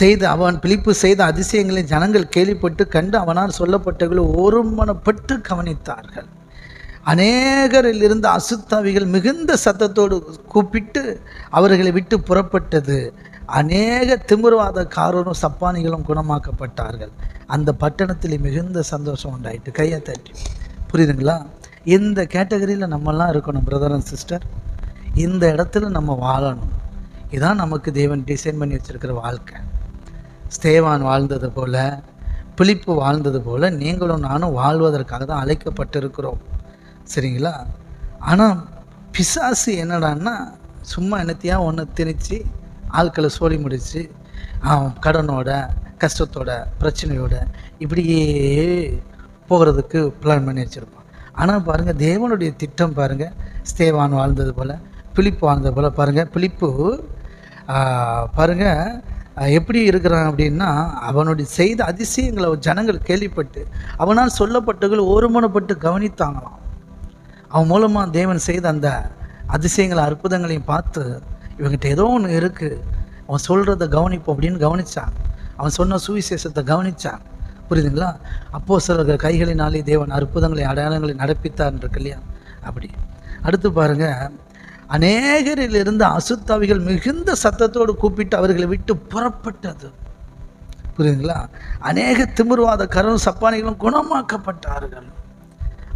செய்த அவன் பிலிப்பு செய்த அதிசயங்களை ஜனங்கள் கேள்விப்பட்டு கண்டு அவனால் சொல்லப்பட்டவர்களை ஒருமனப்பட்டு கவனித்தார்கள். அநேகரில் இருந்த அசுத்தாவிகள் மிகுந்த சத்தத்தோடு கூப்பிட்டு அவர்களை விட்டு புறப்பட்டது. அநேக திமிர்வாதக்காரரும் சப்பானிகளும் குணமாக்கப்பட்டார்கள். அந்த பட்டணத்தில் மிகுந்த சந்தோஷம் உண்டாயிட்டு கையை தட்டி. புரியுதுங்களா? இந்த கேட்டகரியில் நம்மெல்லாம் இருக்கணும் பிரதர் அண்ட் சிஸ்டர் இந்த இடத்துல நம்ம வாழணும். இதான் நமக்கு தேவன் டிசைன் பண்ணி வச்சிருக்கிற வாழ்க்கை. ஸ்தேவான் வாழ்ந்தது போல பிழிப்பு வாழ்ந்தது போல் நீங்களும் நானும் வாழ்வதற்காக தான் அழைக்கப்பட்டிருக்கிறோம். சரிங்களா? ஆனால் பிசாசு என்னடான்னா சும்மா என்னத்தையா ஒன்று திணிச்சு ஆட்களை சோழி முடிச்சு கடனோட கஷ்டத்தோட பிரச்சனையோட இப்படியே போகிறதுக்கு பிளான் பண்ணி வச்சுருப்பான். ஆனால் பாருங்கள் தேவனுடைய திட்டம் பாருங்கள் ஸ்தேவான் வாழ்ந்தது போல் பிலிப்பு வாழ்ந்தது போல் பாருங்கள் பிலிப்பு பாருங்கள் எப்படி இருக்கிறான் அப்படின்னா அவனுடைய செய்த அதிசயங்களை ஜனங்கள் கேள்விப்பட்டு அவனால் சொல்லப்பட்டவர்கள் ஒருமனப்பட்டு கவனித்தாங்களாம். அவன் மூலமாக தேவன் செய்த அந்த அதிசயங்களை அற்புதங்களையும் பார்த்து இவங்கிட்ட ஏதோ ஒன்று இருக்குது அவன் சொல்கிறத கவனிப்போம் அப்படின்னு கவனித்தான் அவன் சொன்ன சுவிசேஷத்தை கவனித்தான் புரியுதுங்களா? அப்போ சில கைகளினாலே தேவன் அற்புதங்களை அடையாளங்களை நடப்பித்தார் இருக்கு இல்லையா? அப்படி. அடுத்து பாருங்க அநேகரில் இருந்த அசுத்தாவிகள் மிகுந்த சத்தத்தோடு கூப்பிட்டு அவர்களை விட்டு புறப்பட்டது. புரியுதுங்களா? அநேக திமிர்வாத கரும் சப்பானிகளும் குணமாக்கப்பட்டார்கள்.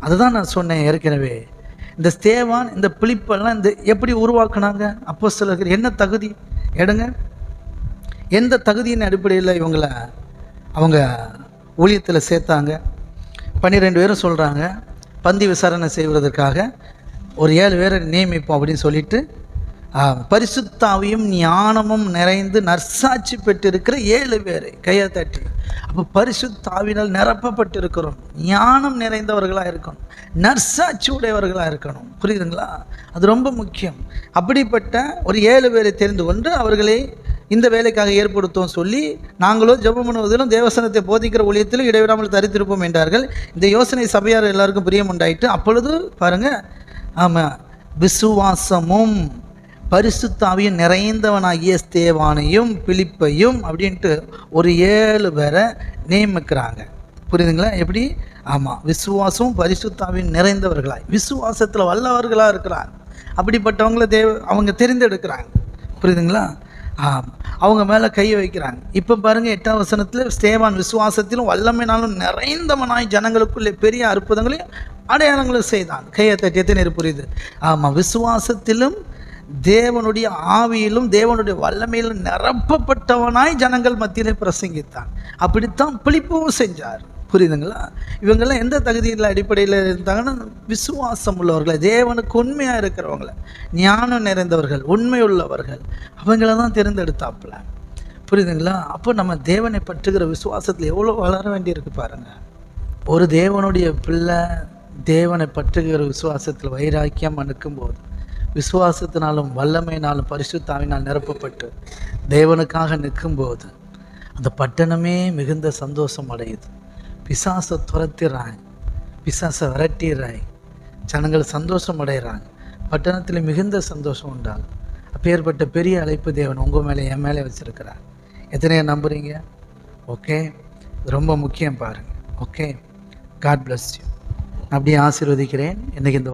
அதுதான் நான் சொன்னேன் ஏற்கனவே. இந்த ஸ்தேவான் இந்த பிளிப்பெல்லாம் இந்த எப்படி உருவாக்குனாங்க? அப்போ சிலர்கள் என்ன தகுதி? எடுங்க. எந்த தகுதியின் அடிப்படையில் இவங்களை அவங்க ஊழியத்தில் சேர்த்தாங்க? பன்னிரெண்டு பேரும் சொல்கிறாங்க பந்தி விசாரணை செய்வதற்காக ஒரு ஏழு பேரை நியமிப்போம் அப்படின்னு சொல்லிட்டு பரிசுத்தாவையும் பரிசுத்தாவியும் ஞானமும் நிறைந்து நற்சாட்சி பெற்றிருக்கிற ஏழு பேரை கையை தட்டி. அப்போ பரிசுத்தாவினால் நிரப்பப்பட்டிருக்கிறோம். ஞானம் நிறைந்தவர்களாக இருக்கணும். நற்சாட்சி உடையவர்களாக இருக்கணும். புரியுதுங்களா? அது ரொம்ப முக்கியம். அப்படிப்பட்ட ஒரு ஏழு பேரை தெரிந்து கொண்டு அவர்களை இந்த வேலைக்காக ஏற்படுத்தும் சொல்லி நாங்களோ ஜெபம் பண்ணுவதிலும் தேவசனத்தை போதிக்கிற ஊழியத்திலும் இடைவிடாமல் தரித்திருப்போம் என்றார்கள். இந்த யோசனை சபையார் எல்லாருக்கும் பிரியம் உண்டாயிட்டு அப்பொழுது பாருங்கள் ஆமாம் விசுவாசமும் பரிசுத்தாவியும் நிறைந்தவனாகிய ஸ்தேவானையும் பிலிப்பையும் அப்படின்ட்டு ஒரு ஏழு பேரை நியமிக்கிறாங்க. புரியுதுங்களா? எப்படி? ஆமாம் விசுவாசமும் பரிசுத்தாவியும் நிறைந்தவர்களாய். விசுவாசத்தில் வல்லவர்களாக இருக்கிறாங்க அப்படிப்பட்டவங்கள தேவ அவங்க தெரிந்தெடுக்கிறாங்க. புரியுதுங்களா? ஆமாம் அவங்க மேலே கை வைக்கிறாங்க. இப்போ பாருங்கள் எட்டாம் வசனத்தில் ஸ்தேவான் விசுவாசத்திலும் வல்லமைனாலும் நிறைந்தவனாய் ஜனங்களுக்குள்ளே பெரிய அற்புதங்களையும் அடையாளங்களும் செய்தான். கையை தட்டியத்தை நேர் புரியுது. ஆமாம் விசுவாசத்திலும் தேவனுடைய ஆவியிலும் தேவனுடைய வல்லமையிலும் நிரப்பப்பட்டவனாய் ஜனங்கள் மத்தியிலே பிரசங்கித்தான். அப்படித்தான் பிழிப்பவும் செஞ்சார். புரியுதுங்களா? இவங்கெல்லாம் எந்த தகுதியில் அடிப்படையில் இருந்தாங்கன்னா விசுவாசம் உள்ளவர்களை தேவனுக்கு உண்மையாக இருக்கிறவங்கள. ஞானம் நிறைந்தவர்கள் உண்மை உள்ளவர்கள். அவங்கள தான் தேர்ந்தெடுத்தாப்புல. புரியுதுங்களா? அப்போ நம்ம தேவனை பற்றுகிற விசுவாசத்தில் எவ்வளோ வளர வேண்டியிருக்கு பாருங்கள் ஒரு தேவனுடைய பிள்ளை தேவனை பற்றுகிற விசுவாசத்தில் வைராக்கியம் அணுக்கும்போது விசுவாசத்தினாலும் வல்லமையினாலும் பரிசுத்தாவினால் நிரப்பப்பட்டு தேவனுக்காக நிற்கும்போது அந்த பட்டணமே மிகுந்த சந்தோஷம் அடையுது. பிசாசை துரத்திடுறாங்க பிசாசை விரட்டிடுறாங்க ஜனங்கள் சந்தோஷம் அடைகிறாங்க. பட்டணத்தில் மிகுந்த சந்தோஷம் உண்டாகும் அப்பேற்பட்ட பெரிய அழைப்பு தேவன் உங்கள் மேலே என் மேலே வச்சுருக்கிறார். எத்தனையை நம்புறீங்க? ஓகே ரொம்ப முக்கியம் பாருங்கள் ஓகே காட் பிளஸ் யூ அப்படியே ஆசீர்வதிக்கிறேன். இன்னைக்கு இந்த